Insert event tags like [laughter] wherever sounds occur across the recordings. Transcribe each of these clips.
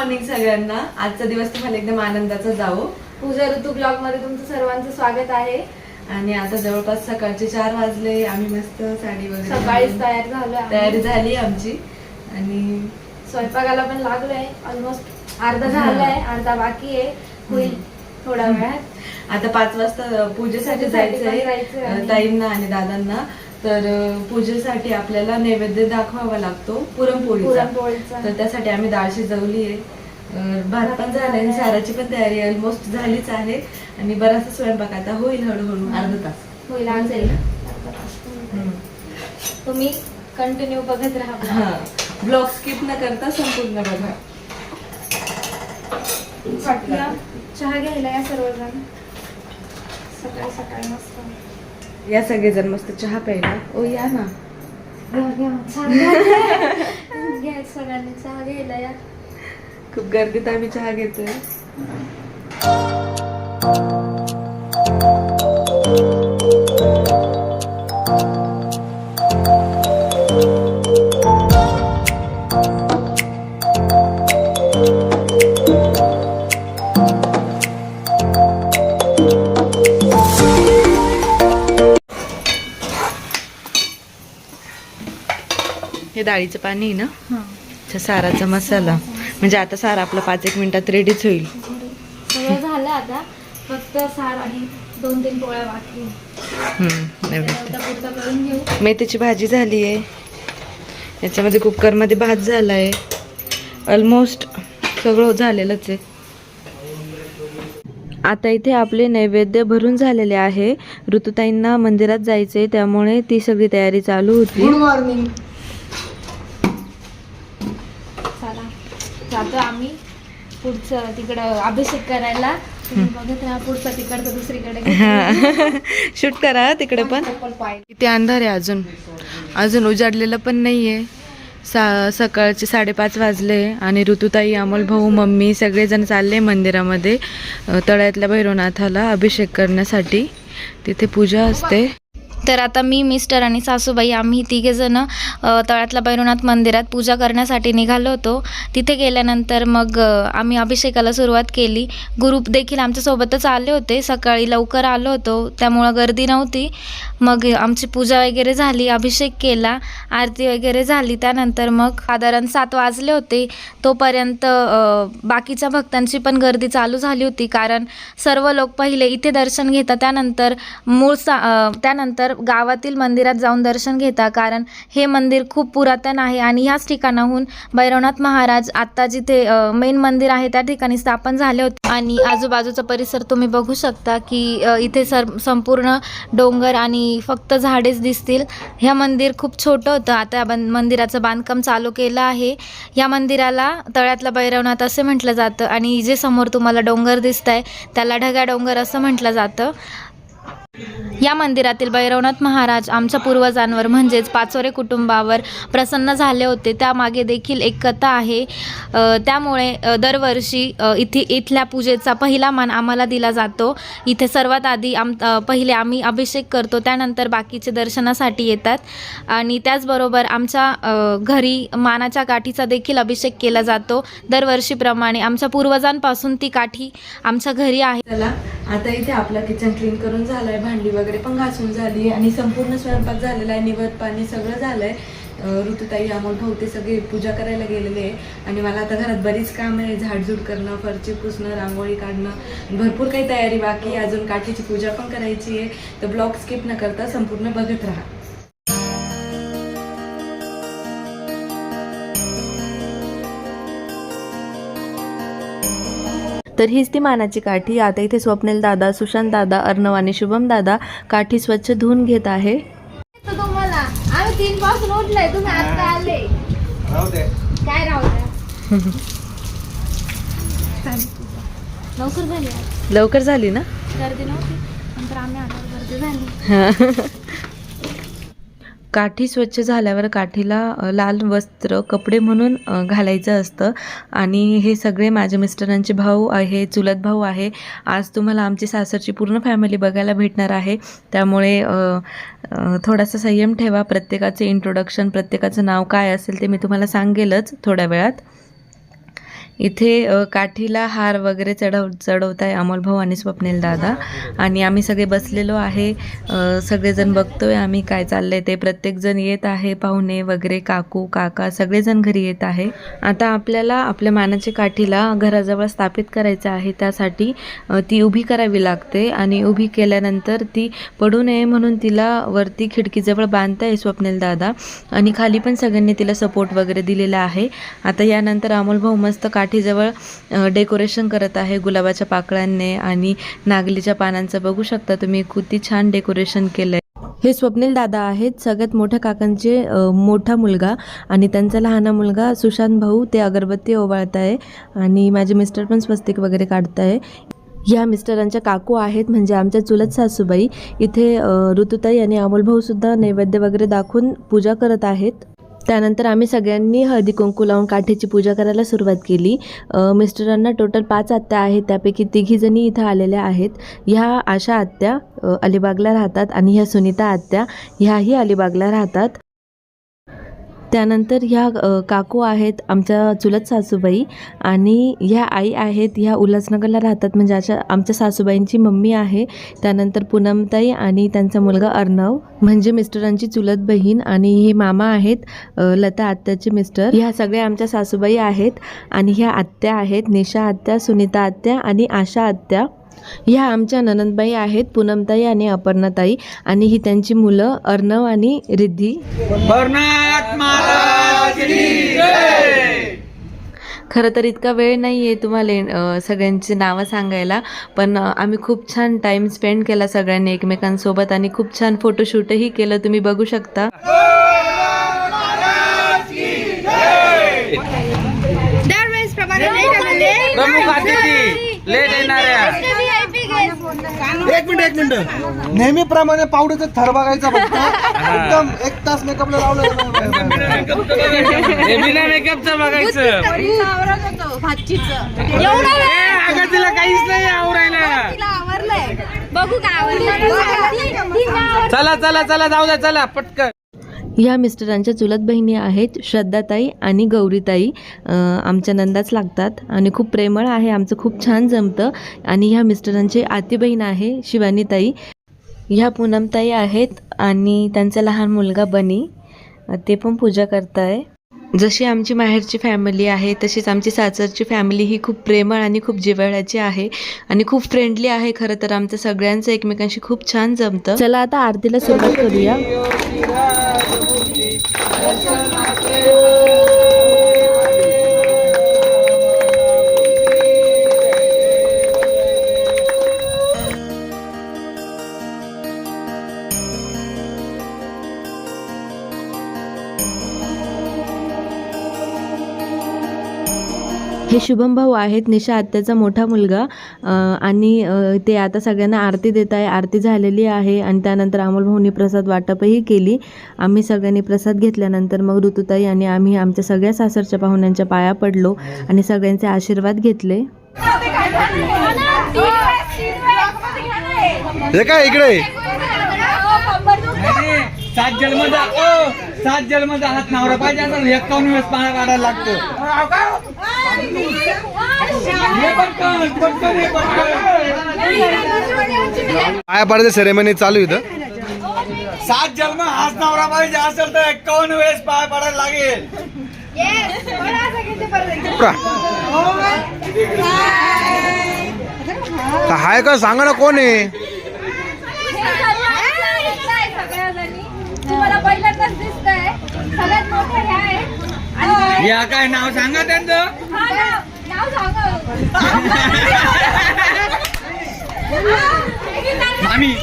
Morning सगळ्यांना. आजचा दिवस तुम्हाला एकदम आनंदाचा जावो. पूजा ऋतू ब्लॉगमध्ये तुमचं सर्वांचं स्वागत आहे. आणि आता जवळपास सकाळचे चार वाजले. आम्ही मस्त साडी वगैरे सकाळीच तयार आम्ही. तयारी झाली आमची. आणि स्वयंपाकाला पण लागलोय. ऑलमोस्ट अर्धा झालाय. अर्धा बाकी आहे. होईल थोड्या वेळात. आता पाच वाजता पूजेसाठी आणि- अं, ताईंना आणि दादांना. तर पूजेसाठी आपल्याला नैवेद्य दाखवावा लागतो पुरणपोळीचा. पुरणपोळीचा. तर त्यासाठी आम्ही डाळ शिजवली आहे. भात पण झालाय आणि साराची पण तयारी ऑलमोस्ट झालीच आहे. आणि बराचसा स्वयंपाक आता होईल हळूहळू अर्धा तास. होईल. तुम्ही कंटिन्यू बघत राहा. हा. ब्लॉग स्किप न करता संपूर्ण बघा. चहा घ्यायला या सर्वजण. सकाळी सकाळी मस्त. या सगळेजण मस्त चहा प्यायला. ओ या ना. [laughs] घ्या सगळ्यांनी चहा घ्यायला या. खूप गर्दीत आम्ही चहा घेतोय. डाळीचं पाणी आहे ना? अच्छा, साराचा मसाला. म्हणजे आता सारा आपला पाच एक मिनिटात रेडीच होईल. सगळं झालं आता. फक्त सार आणि दोन तीन पोळ्या बाकी. हम्म, नैवेद्य. पुरता पुरता करून घेऊ. मेथीची भाजी झाली आहे याच्यामध्ये कुकरमध्ये भात झाला आहे ऑलमोस्ट सगळं झालेलंच आहे. आता इथे आपले नैवेद्य भरून झालेले आहे. ऋतुताईंना मंदिरात जायचे त्यामुळे ती सगळी तयारी चालू होती. मॉर्निंग चला जातो आम्ही. पुढचं तिकडं अभिषेक करायला. तुम्ही बघत राहा पुढचं तिकडचं दुसरीकडे शूट करा तिकडे पण. किती अंधार आहे अजून. अजून उजाडलेलं पण नाहीये. सा सकाळचे साडेपाच वाजले आणि ऋतुताई अमोल भाऊ मम्मी सगळेजण चालले मंदिरामध्ये तळ्यातल्या भैरवनाथाला अभिषेक करण्यासाठी. तिथे पूजा असते. तर आता मी मिस्टर आणि सासूबाई आम्ही तिघेजणं तळ्यातल्या भैरवनाथ मंदिरात पूजा करण्यासाठी निघालो होतो. तिथे गेल्यानंतर मग आम्ही अभिषेकाला सुरुवात केली. ग्रुप देखील आमच्यासोबतच आले होते. सकाळी लवकर आलो होतो. त्यामुळं गर्दी नव्हती. मग आमची पूजा वगैरे झाली अभिषेक केला आरती वगैरे झाली. त्यानंतर मग साधारण सात वाजले होते. तोपर्यंत बाकीच्या भक्तांची पण गर्दी चालू झाली होती. कारण सर्व लोक पहिले इथे दर्शन घेतात त्यानंतर मूळ सा त्यानंतर तर गावातील मंदिरात जाऊन दर्शन घेता कारण हे मंदिर खूप पुरातन आहे आणि ह्याच ठिकाणाहून भैरवनाथ महाराज आत्ता जिथे मेन मंदिर आहे त्या ठिकाणी स्थापन झाले होते. आणि आजूबाजूचा परिसर तुम्ही बघू शकता की इथे सर संपूर्ण डोंगर आणि फक्त झाडेच दिसतील. ह्या मंदिर खूप छोटं होतं. आता या मंदिराचं बांधकाम चालू केलं आहे. या मंदिराला तळ्यातला भैरवनाथ असे म्हटलं जातं आणि जे समोर तुम्हाला डोंगर दिसत आहे त्याला ढगा डोंगर असं म्हटलं जातं. या मंदिरातील भैरवनाथ महाराज आमच्या पूर्वजांवर म्हणजेच पाचोरे कुटुंबावर प्रसन्न झाले होते. त्यामागे देखील एक कथा आहे. त्यामुळे दरवर्षी इथे इथल्या पूजेचा पहिला मान आम्हाला दिला जातो. इथे सर्वात आधी आम पहिले आम्ही अभिषेक करतो त्यानंतर बाकीचे दर्शनासाठी येतात. आणि त्याचबरोबर आमच्या घरी मानाच्या काठीचा देखील अभिषेक केला जातो. दरवर्षीप्रमाणे आमच्या पूर्वजांपासून ती काठी आमच्या घरी आहे. आता इथे आपला किचन क्लीन करून झालाय. भांडी वगैरे पण घासून झाली आणि संपूर्ण स्वयंपाक झालेला आहे निवड पाणी सगळं झालं आहे ऋतुताई अमोल भाऊ ते सगळे पूजा करायला गेलेले आहे. आणि मला आता घरात बरीच काम आहे झाडझूड करणं फरची पुसणं रांगोळी काढणं. भरपूर काही तयारी बाकी अजून काठीची पूजा पण करायची आहे. तर ब्लॉग स्किप न करता संपूर्ण बघत राहा. तर हीच ती मानाची काठी. आता इथे स्वप्नील दादा सुशांत दादा अर्णव आणि शुभम दादा काठी स्वच्छ धुवून घेत आहे. तर तुम्हाला. आम्ही तीन पासून उठलोय. तुम्ही आता आले. काय राहू द्या लवकर झाली आज. लवकर झाली ना? गर्दी नव्हती. नंतर आम्ही गर्दी झाली. काठी स्वच्छ झाल्यावर काठीला लाल वस्त्र कपडे म्हणून घालायचं असतं. आणि हे सगळे माझे मिस्टरांचे भाऊ आहे चुलत भाऊ आहे. आज तुम्हाला आमची सासरची पूर्ण फॅमिली बघायला भेटणार आहे. त्यामुळे थोडासा संयम ठेवा. प्रत्येकाचे इंट्रोडक्शन प्रत्येकाचं नाव काय असेल ते मी तुम्हाला सांगेलच थोड्या वेळात. इथे काठीला हार वगैरे चढव चढवत आहे अमोल भाऊ आणि स्वप्नील दादा. आणि आम्ही सगळे बसलेलो आहे. सगळेजण बघतोय आम्ही काय चाललंय ते. प्रत्येकजण येत आहे पाहुणे वगैरे काकू काका सगळेजण घरी येत आहे. आता आपल्याला आपल्या मानाच्या काठीला घराजवळ स्थापित करायचं आहे. त्यासाठी ती उभी करावी लागते आणि उभी केल्यानंतर ती पडू नये म्हणून तिला वरती खिडकीजवळ बांधताय स्वप्नील दादा. आणि खाली पण सगळ्यांनी तिला सपोर्ट वगैरे दिलेला आहे. आता यानंतर अमोल भाऊ मस्त काठी पाठीजवळ डेकोरेशन करत आहे गुलाबाच्या पाकळ्यांनी आणि नागलीच्या पानांचं. बघू शकता तुम्ही किती छान डेकोरेशन केलं हे स्वप्नील दादा आहेत सगळ्यात मोठ्या काकांचे मोठा मुलगा आणि त्यांचा लहान मुलगा सुशांत भाऊ. ते अगरबत्ती ओवाळत आहे आणि माझे मिस्टर पण स्वस्तिक वगैरे काढत आहे या मिस्टरांच्या काकू आहेत म्हणजे आमच्या चुलत सासूबाई. इथे ऋतुताई आणि अमोलभाऊसुद्धा नैवेद्य वगैरे दाखवून पूजा करत आहेत. त्यानंतर आम्ही सगळ्यांनी हळदी कुंकू लावून काठीची पूजा करायला सुरुवात केली. मिस्टरांना टोटल पाच आत्या आहेत. त्यापैकी तिघीजणी इथं आलेल्या आहेत. ह्या आशा आत्या अलिबागला राहतात आणि ह्या सुनीता आत्या ह्याही अलिबागला राहतात. त्यानंतर ह्या काकू आहेत आमच्या चुलत सासूबाई आणि ह्या आई आहेत ह्या उल्हासनगरला राहतात. म्हणजे अशा आमच्या सासूबाईंची मम्मी आहे. त्यानंतर पूनमताई आणि त्यांचा मुलगा अर्णव. म्हणजे मिस्टरांची चुलत बहीण आणि हे मामा आहेत लता आत्याचे मिस्टर. ह्या सगळ्या आमच्या सासूबाई आहेत आणि ह्या आत्या आहेत निशा आत्या सुनीता आत्या आणि आशा आत्या. ह्या आमच्या ननंदबाई आहेत पूनमताई आणि अपर्णाताई. आणि ही त्यांची मुलं अर्णव आणि रिद्धी. भरनाथ महाराज की जय! खरं तर इतका वेळ नाही आहे तुम्हाला सगळ्यांची नावं सांगायला पण आम्ही खूप छान टाईम स्पेंड केला सगळ्यांनी एकमेकांसोबत आणि खूप छान फोटोशूटही केलं तुम्ही बघू शकता. प्रमुख लेट येणाऱ्या एक मिनिट एक मिनिट. नेहमीप्रमाणे पावडरचे थर बघायचा फक्त. एकदम एक तास मेकअपला लावलं हे बिना मेकअपचं बघायचं. एवढा ए, अगं तिला काहीच नाही आवरायला. बघू चला चला चला जाऊ द्या चला पटकन. ह्या मिस्टरांच्या चुलत बहिणी आहेत श्रद्धाताई आणि गौरीताई. आमच्या नंदाच लागतात आणि खूप प्रेमळ आहे आमचं खूप छान जमतं. आणि ह्या मिस्टरांची आती बहीण आहे शिवानीताई. ह्या पूनमताई आहेत आणि त्यांचा लहान मुलगा बनी. ते पण पूजा करताय. जशी आमची माहेरची फॅमिली आहे तशीच आमची सासरची फॅमिली ही खूप प्रेमळ आणि खूप जिव्हाळ्याची आहे. आणि खूप फ्रेंडली आहे खरं तर आमचं सगळ्यांचं एकमेकांशी खूप छान जमतं. चला आता आरतीला सुरुवात करूया. Thank you. हे शुभम भाऊ आहेत निशा आत्याचा मोठा मुलगा. आणि ते आता सगळ्यांना आरती देत आहे. आरती झालेली आहे आणि त्यानंतर अमोल भाऊनी प्रसाद वाटपही केली. आम्ही सगळ्यांनी प्रसाद घेतल्यानंतर मग ऋतुताई आणि आम्ही आमच्या सगळ्या सासरच्या पाहुण्यांच्या पाया पडलो आणि सगळ्यांचे आशीर्वाद घेतले. हे काय इकडे? सात जन्म सात जन्म जा हात नवरा पाहिजे असं एकावन्न वेळेस पाण्या काढायला लागतो. पाया पाडायचं सेरेमनी चालू इथं? सात जन्म हाच नवरा पाहिजे असेल तर एकावन्न वेळेस पाय पडायला लागेल. हाय का? सांगा ना कोण आहे? तुम्हाला पहिल्यांदाच दिसतंय. सगळ्यात मोठं हे आहे आणि या काय नाव सांगा त्यांचं? नाव नाव सांगा आम्ही.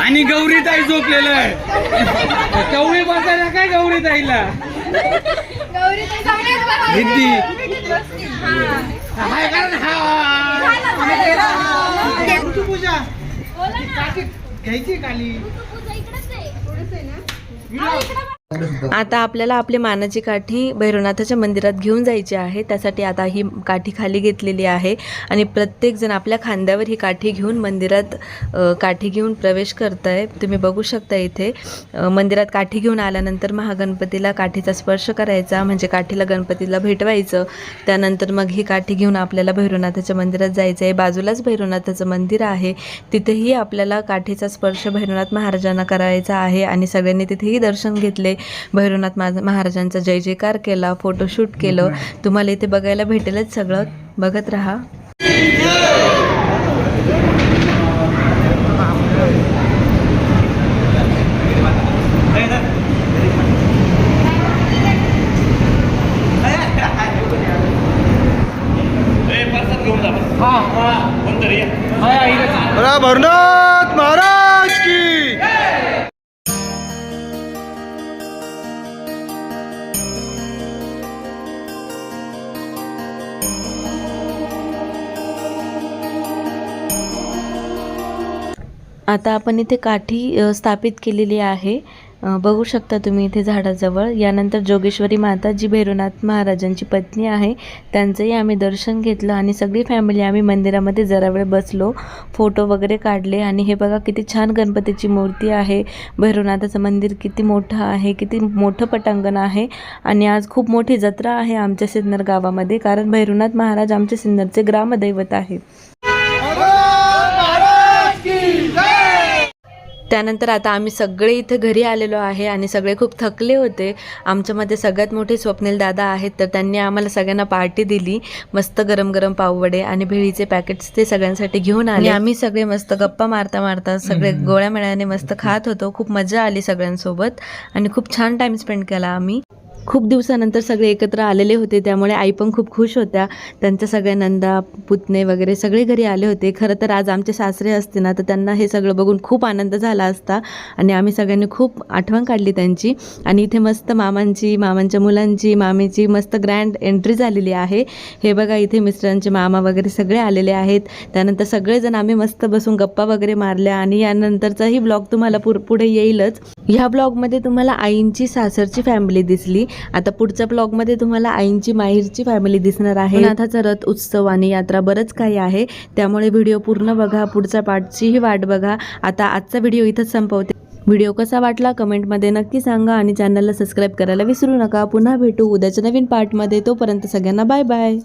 आणि गौरीताई झोपलेलं आहे. कवळी बसायला काय गौरीताईला? गौरीताई हा. हा. पूजा बोला ना. घ्यायची खाली पूजा इकडेच आहे. हा, इकडं आता आपल्याला आपली मानाची काठी भैरवनाथाच्या मंदिरात घेऊन जायची आहे. त्यासाठी आता ही काठी खाली घेतलेली आहे. आणि प्रत्येकजण आपल्या खांद्यावर ही काठी घेऊन मंदिरात काठी घेऊन प्रवेश करत आहे तुम्ही बघू शकता इथे मंदिरात काठी घेऊन आल्यानंतर महागणपतीला काठीचा स्पर्श करायचा. म्हणजे काठीला गणपतीला भेटवायचं. त्यानंतर मग ही काठी घेऊन आपल्याला भैरवनाथाच्या मंदिरात जायचं आहे बाजूलाच भैरवनाथाचं मंदिर आहे. तिथेही आपल्याला काठीचा स्पर्श भैरवनाथ महाराजांना करायचा आहे. आणि सगळ्यांनी तिथेही दर्शन घेतले. भैरवनाथ मा महाराजांचा जय जयकार केला फोटोशूट केलं. तुम्हाला इथे बघायला भेटेलच सगळं. बघत राहा. भरनाथ महाराज की. आता आपण इथे काठी स्थापित केलेली आहे. बघू शकता तुम्ही इथे झाडाजवळ. यानंतर जोगेश्वरी माता जी भैरवनाथ महाराजांची पत्नी आहे त्यांचंही आम्ही दर्शन घेतलं आणि सगळी फॅमिली आम्ही मंदिरामध्ये जरा वेळ बसलो. फोटो वगैरे काढले आणि हे बघा किती छान गणपतीची मूर्ती आहे. भैरवनाथाचं मंदिर किती मोठं आहे किती मोठं पटांगण आहे आणि आज खूप मोठी जत्रा आहे आमच्या सिन्नर गावामध्ये कारण भैरवनाथ महाराज आमच्या सिन्नरचे ग्रामदैवत आहे त्यानंतर आता आम्ही सगळे इथे घरी आलेलो आहे आणि सगळे खूप थकले होते. आमच्यामध्ये सगळ्यात मोठे स्वप्नील दादा आहेत तर त्यांनी आम्हाला सगळ्यांना पार्टी दिली मस्त गरम गरम पाववडे आणि भेळीचे पॅकेट्स ते सगळ्यांसाठी घेऊन आले. आम्ही सगळे मस्त गप्पा मारता मारता सगळे गोळ्या मेळ्याने मस्त खात होतो. खूप मजा आली सगळ्यांसोबत आणि खूप छान टाइम स्पेंड केला आम्ही. खूप दिवसानंतर सगळे एकत्र आलेले होते त्यामुळे आई पण खूप खुश होत्या. त्यांच्या सगळ्या नंदा पुतणे वगैरे सगळे घरी आले होते. खरं तर आज आमचे सासरे असते ना तर त्यांना हे सगळं बघून खूप आनंद झाला असता. आणि आम्ही सगळ्यांनी खूप आठवण काढली त्यांची. आणि इथे मस्त मामांची मामांच्या मुलांची मामीची मस्त ग्रँड एंट्री झालेली आहे. हे बघा इथे मिस्टरांचे मामा वगैरे सगळे आलेले आहेत. त्यानंतर सगळेजण आम्ही मस्त बसून गप्पा वगैरे मारल्या आणि यानंतरचाही ब्लॉग तुम्हाला पुर पुढे येईलच. ह्या ब्लॉगमध्ये तुम्हाला आईंची सासरची फॅमिली दिसली. आता पुढच्या ब्लॉगमध्ये तुम्हाला आईंची माहेरची फॅमिली दिसणार आहे. नाथाचा रथ उत्सव आणि यात्रा बरंच काही आहे. त्यामुळे व्हिडिओ पूर्ण बघा पुढच्या पार्टचीही वाट बघा. आता आजचा व्हिडिओ इथंच संपवते. व्हिडिओ कसा वाटला कमेंटमध्ये नक्की सांगा आणि चॅनलला सबस्क्राईब करायला विसरू नका. पुन्हा भेटू उद्याच्या नवीन पार्टमध्ये तोपर्यंत सगळ्यांना बाय बाय